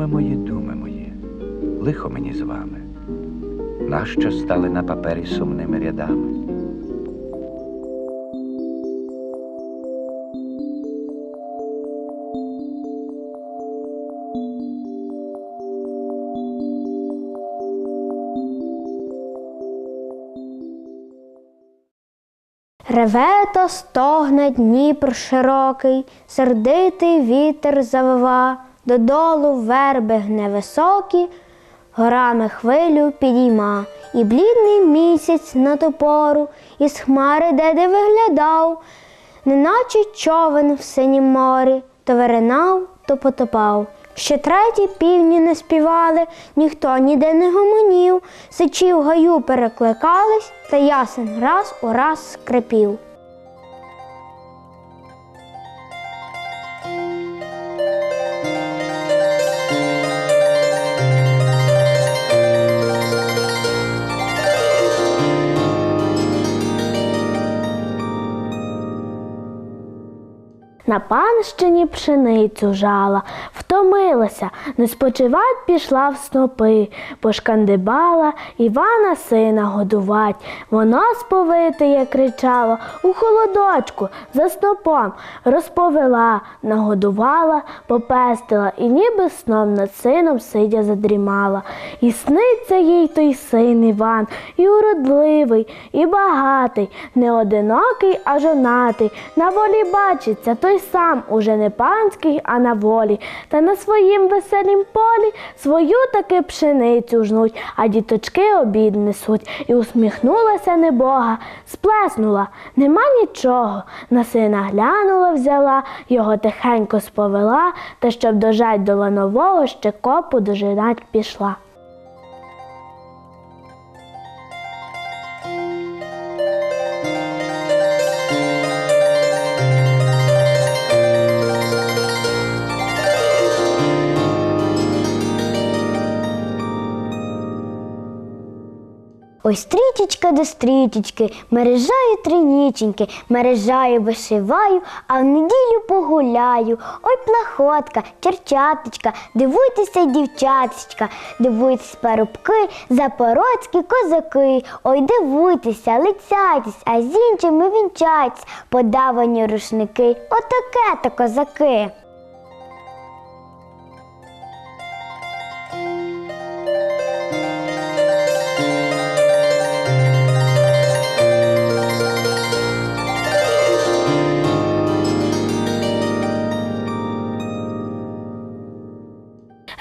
Думи мої, думи мої, лихо мені з вами, нащо стали на папері сумними рядами? Реве та стогне Дніпр широкий, сердитий вітер завива, додолу верби гне високі, горами хвилю підійма, і блідний місяць на ту пору із хмари деде виглядав, неначе човен в синім морі, то виринав, то потопав. Ще треті півні не співали, ніхто ніде не гомонів, сичі в гаю перекликались, та ясен раз у раз скрипів. На панщині пшеницю жала, втомилася, не спочивать пішла в снопи, пошкандибала Івана сина годувать. Воно сповитиє кричало у холодочку за снопом, розповела, нагодувала, попестила і ніби сном над сином сидя задрімала. І сниться їй той син Іван, і уродливий, і багатий, не одинокий, а жонатий. На волі бачиться той сам уже не панський, а на волі. Та на своїм веселім полі свою таки пшеницю жнуть, а діточки обід несуть. І усміхнулася небога, сплеснула, нема нічого. На сина глянула, взяла, його тихенько сповела, та щоб дожать до ланового, ще копу дожинать пішла. Ой, стрічечка до стрічечки, мережаю триніченьки, мережаю, вишиваю, а в неділю погуляю. Ой, плахотка, черчаточка, дивуйтеся, дівчаточка, дивуйтесь парубки, запорозькі козаки. Ой, дивуйтеся, лицяйтесь, а з іншими вінчайтесь, подавані рушники, отаке то козаки.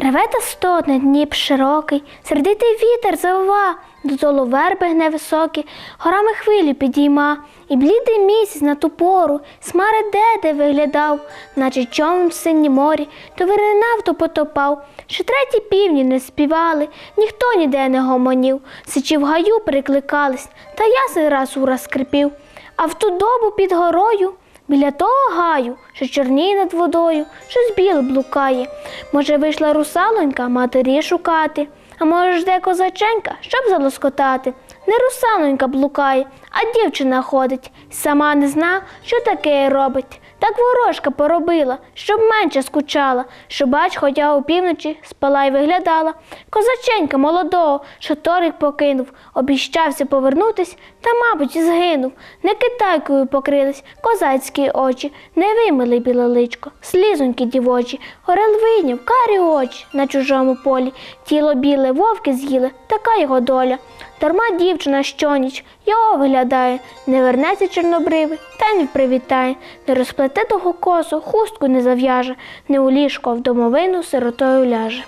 Реве та стогне Дніп широкий, сердитий вітер завива, додолу верби гне високі, горами хвилі підійма, і блідий місяць на ту пору, смари деде виглядав, наче човен в синім морі, то виринав, то потопав. Ще треті півні не співали, ніхто ніде не гомонів, сичі в гаю прикликались, та ясен раз ураз скрипів. А в ту добу під горою Біля того гаю, що чорніє над водою, щось біле блукає. Може, вийшла русалонька матері шукати, а може, жде козаченька, щоб залоскотати. Не русалонька блукає, а дівчина ходить, сама не зна, що таке робить. Так ворожка поробила, щоб менше скучала, що бач, ходя опівночі, спала й виглядала. Козаченька молодого, що торик покинув, обіщався повернутись, та, мабуть, згинув. Не китайкою покрились козацькі очі, не вимили біле личко, слізонькі дівочі, орел вийняв, карі очі на чужому полі, тіло біле вовки з'їли, така його доля. Дарма дівчина щоніч його виглядає, не вернеться чорнобривий, та не привітає, не розплете того косу, хустку не зав'яже, не у ліжко в домовину сиротою ляже.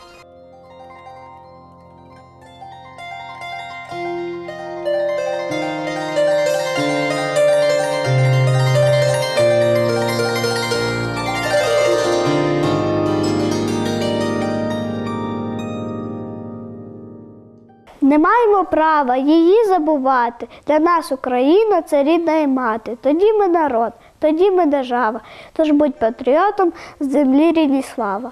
Не маємо права її забувати. Для нас Україна це рідна і мати. Тоді ми народ, тоді ми держава. Тож будь патріотом з землі рідні слава.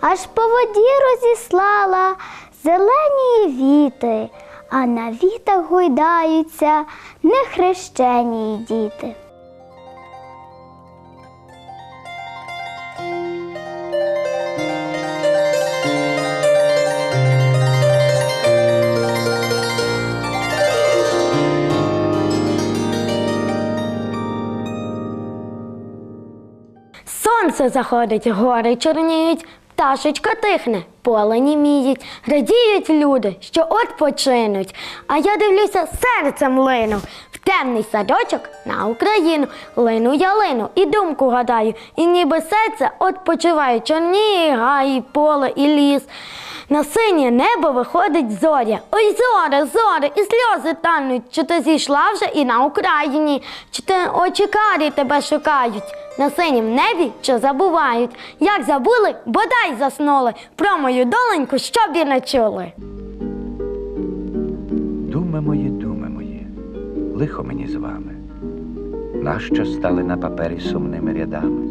аж по воді розіслала зелені віти, а на вітах гойдаються нехрещені діти. Сонце заходить, гори чорніють, пташечка тихне, поле німіють, радіють люди, що от починуть. А я дивлюся, серцем лину в темний садочок на Україну. Лину я лину і думку гадаю, і ніби серце от чорні гаї, поле і ліс. На синє небо виходить зоря. Ой, зоря, зоря, і сльози тануть. Чи ти зійшла вже і на Україні? Чи ти очі карі тебе шукають? На синім небі чи забувають? Як забули, бодай заснули. Про мою доленьку, щоб і не чули. Думи мої, думи мої, лихо мені з вами. Нащо стали на папері сумними рядами?